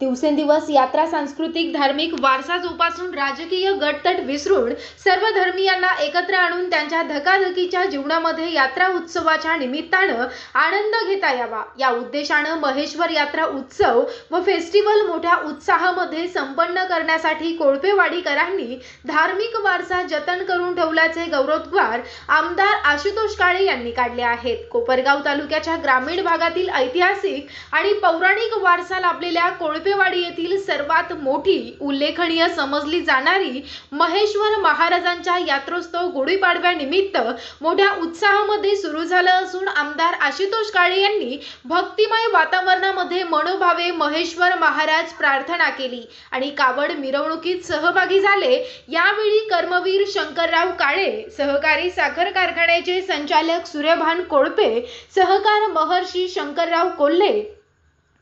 दिवसेंदिवस यात्रा सांस्कृतिक धार्मिक वारसा जोपासून राजकीय गटतट विसरून सर्व धर्मियांना एकत्र आणून त्यांच्या धकाधकीच्या जीवनामध्ये यात्रा उत्सवाच्या निमित्तानं आनंद घेता यावा. या उद्देशानं महेश्वर यात्रा उत्सव व फेस्टिवल मोठ्या उत्साहामध्ये संपन्न करण्यासाठी कोळपेवाडीकरांनी धार्मिक वारसा जतन करून ठेवल्याचे गौरवोद्गार आमदार आशुतोष काळे यांनी काढले आहेत. कोपरगाव तालुक्याच्या ग्रामीण भागातील ऐतिहासिक आणि पौराणिक वारसा लाभलेल्या कोळपे कोळपेवाडी येथील सर्वात मोठी उल्लेखनीय समजली जाणारी महेश्वर महाराजांच्या यात्रोत्सव गुढीपाडव्यानिमित्त मोठ्या उत्साहामध्ये सुरू झालं असून आमदार आशुतोष काळे यांनी भक्तिमय वातावरणामध्ये मनोभावे महेश्वर महाराज प्रार्थना केली आणि कावड मिरवणुकीत सहभागी झाले. यावेळी कर्मवीर शंकरराव काळे सहकारी साखर कारखान्याचे संचालक सूर्यभान कोळपे सहकार महर्षी शंकरराव कोल्हे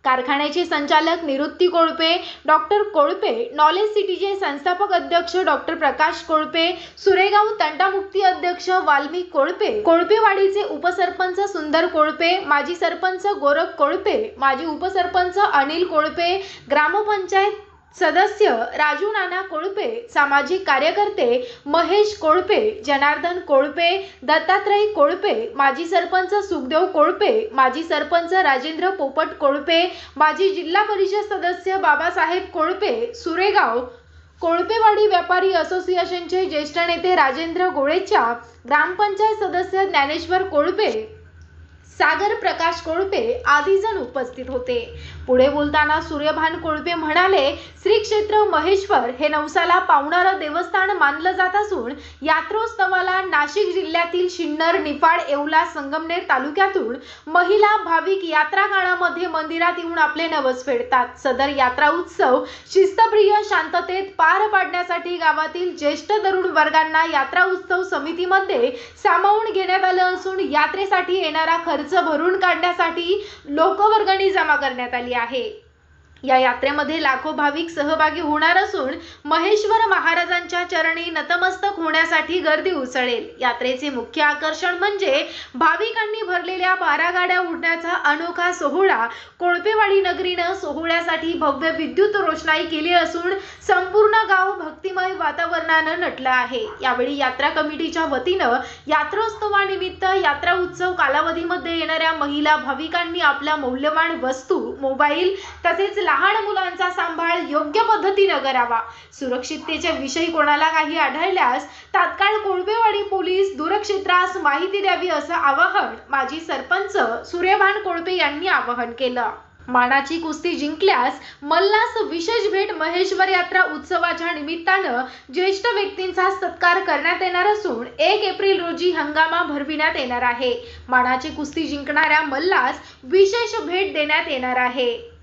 कारखान्याचे संचालक निवृत्ती कोळपे डॉक्टर कोळपे नॉलेज सिटीचे संस्थापक अध्यक्ष डॉक्टर प्रकाश कोळपे सुरेगाव तंटामुक्ती अध्यक्ष वाल्मी कोळपे कोळपेवाडीचे उपसरपंच सुंदर कोळपे माजी सरपंच गोरख कोळपे माजी उपसरपंच अनिल कोळपे ग्रामपंचायत सदस्य राजू नाना कोळपे सामाजिक कार्यकर्ते महेश कोळपे जनार्दन कोळपे दत्तात्रय कोळपे माजी सरपंच सुखदेव कोळपे माजी सरपंच राजेंद्र पोपट कोळपे माजी जिल्हा परिषद सदस्य बाबासाहेब कोळपे सुरेगाव कोळपेवाडी व्यापारी असोसिएशनचे ज्येष्ठ नेते राजेंद्र गोळेच्या ग्रामपंचायत सदस्य ज्ञानेश्वर कोळपे सागर प्रकाश कोळपे आदी जण उपस्थित होते. पुढे बोलताना सूर्यभान कोळपे म्हणाले श्री क्षेत्र महेश्वर हे नवसाला पावणारं देवस्थान मानलं जात असून यात्रोत्सवाला नाशिक जिल्ह्यातील शिन्नर निफाड येवला संगमनेर तालुक्यातून महिला भाविक यात्रा काळामध्ये मंदिरात येऊन आपले नवस फेडतात. सदर यात्रा उत्सव शिस्तप्रिय शांततेत पार पाडण्यासाठी गावातील ज्येष्ठ तरुण वर्गांना यात्रा उत्सव समितीमध्ये सामावून घेण्यात आलं असून यात्रेसाठी येणारा खर्च भरून काढण्यासाठी लोकवर्गणी जमा करण्यात आली आहे. या यात्रेमध्ये लाखो भाविक सहभागी होणार असून महेश्वर महाराजांच्या चरणी नतमस्तक होण्यासाठी गर्दी उसळेल. यात्रेचे मुख्य आकर्षण म्हणजे भाविकांनी भरलेल्या बारा गाड्या उडण्याचा अनोखा सोहळा कोळपेवाडी नगरीनं सोहळ्यासाठी भव्य विद्युत रोषणाई केली असून संपूर्ण गाव भक्तिमय वातावरणानं नटलं आहे. यावेळी यात्रा कमिटीच्या वतीनं यात्रोत्सवानिमित्त यात्रा उत्सव कालावधीमध्ये येणाऱ्या महिला भाविकांनी आपल्या मौल्यवान वस्तू मोबाईल तसेच लहान मुलांचा सांभाळ योग्य पद्धतीनं करावा. सुरक्षिततेच्या विषयी कोणाला काही आढळल्यास तात्काळ कोळपेवाडी पोलीस दूरक्षेत्रास माहिती द्यावी असं आवाहन माजी सरपंच सूर्यभान कोळपे यांनी आवाहन केलं. मानाची कुस्ती जिंकल्यास मल्लास विशेष भेट महेश्वर यात्रा उत्सवाच्या निमित्तानं ज्येष्ठ व्यक्तींचा सत्कार करण्यात येणार असून एक एप्रिल रोजी हंगामा भरविण्यात येणार आहे. मानाची कुस्ती जिंकणाऱ्या मल्लास विशेष भेट देण्यात येणार आहे.